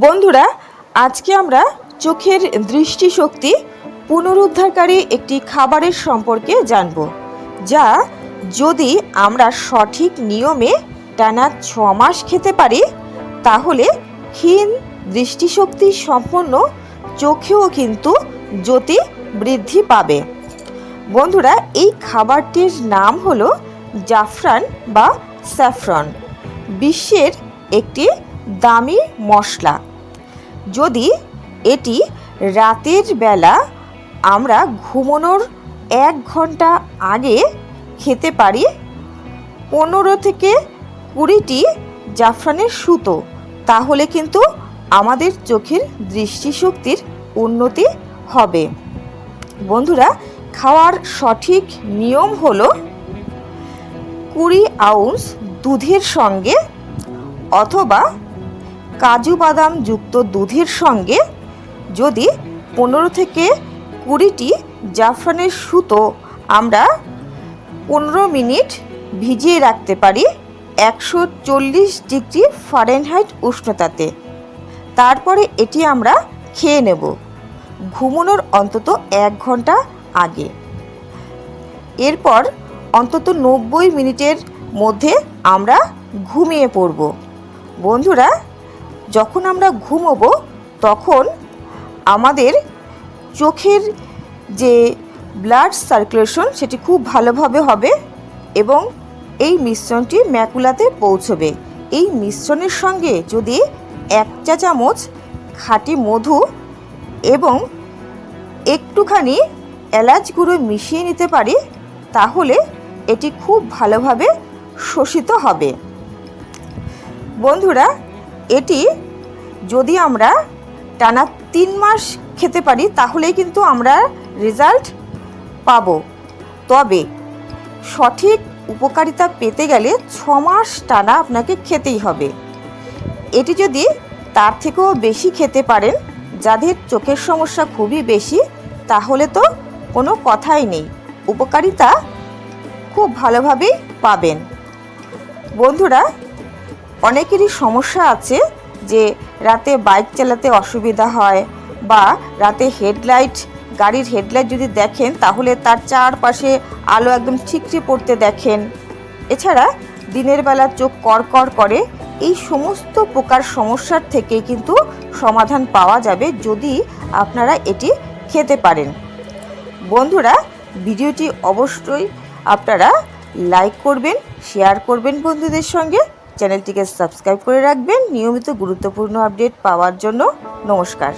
বন্ধুরা, আজকে আমরা চোখের দৃষ্টিশক্তি পুনরুদ্ধারকারী একটি খাবারের সম্পর্কে জানব, যা যদি আমরা সঠিক নিয়মে টানা ছ মাস খেতে পারি, তাহলে ক্ষীণ দৃষ্টিশক্তি সম্পন্ন চোখেও কিন্তু জ্যোতি বৃদ্ধি পাবে। বন্ধুরা, এই খাবারটির নাম হলো জাফরান বা স্যাফরন, বিশ্বের একটি দামি মশলা। যদি এটি রাতের বেলা আমরা ঘুমানোর এক ঘণ্টা আগে খেতে পারি, পনেরো থেকে কুড়িটি জাফরানের সুতো, তাহলে কিন্তু আমাদের চোখের দৃষ্টিশক্তির উন্নতি হবে। বন্ধুরা, খাওয়ার সঠিক নিয়ম হলো কুড়ি আউন্স দুধের সঙ্গে অথবা কাজু বাদাম যুক্ত দুধের সঙ্গে যদি পনেরো থেকে কুড়িটি জাফরানের সুতো আমরা পনেরো মিনিট ভিজিয়ে রাখতে পারি একশো চল্লিশ ডিগ্রি ফারেনহাইট উষ্ণতাতে। তারপরে এটি আমরা খেয়ে নেব। ঘুমানোর অন্তত এক ঘণ্টা আগে। এরপর অন্তত নব্বই মিনিটের মধ্যে আমরা ঘুমিয়ে পড়ব। বন্ধুরা যখন আমরা ঘুমোবো, তখন আমাদের চোখের যে ব্লাড সার্কুলেশন সেটি খুব ভালোভাবে হবে এবং এই মিশ্রণটি ম্যাকুলাতে পৌঁছবে। এই মিশ্রণের সঙ্গে যদি এক চা চামচ খাঁটি মধু এবং একটুখানি এলাচ গুঁড়ো মিশিয়ে নিতে পারি, তাহলে এটি খুব ভালোভাবে শোষিত হবে। বন্ধুরা এটি যদি আমরা টানা তিন মাস খেতে পারি তাহলে কিন্তু আমরা রেজাল্ট পাব। তবে সঠিক উপকারিতা পেতে গেলে ছ মাস টানা আপনাকে খেতেই হবে। এটি যদি তার থেকেও বেশি খেতে পারেন, যাদের চোখের সমস্যা খুবই বেশি, তাহলে তো কোনো কথাই নেই। উপকারিতা খুব ভালোভাবেই পাবেন। বন্ধুরা অনেকেরই সমস্যা আছে যে রাতে বাইক চালাতে অসুবিধা হয় বা রাতে হেডলাইট, গাড়ির হেডলাইট যদি দেখেন তাহলে তার চারপাশে আলো একদম ঠিকরে পড়তে দেখেন। এছাড়া দিনের বেলা চোখ কড়কড় করে, এই সমস্ত প্রকার সমস্যার থেকে কিন্তু সমাধান পাওয়া যাবে যদি আপনারা এটি খেতে পারেন। বন্ধুরা, ভিডিওটি অবশ্যই আপনারা লাইক করবেন, শেয়ার করবেন বন্ধুদের সঙ্গে। চ্যানেলটিকে সাবস্ক্রাইব করে রাখবেন। নিয়মিত গুরুত্বপূর্ণ আপডেট পাওয়ার জন্য নমস্কার।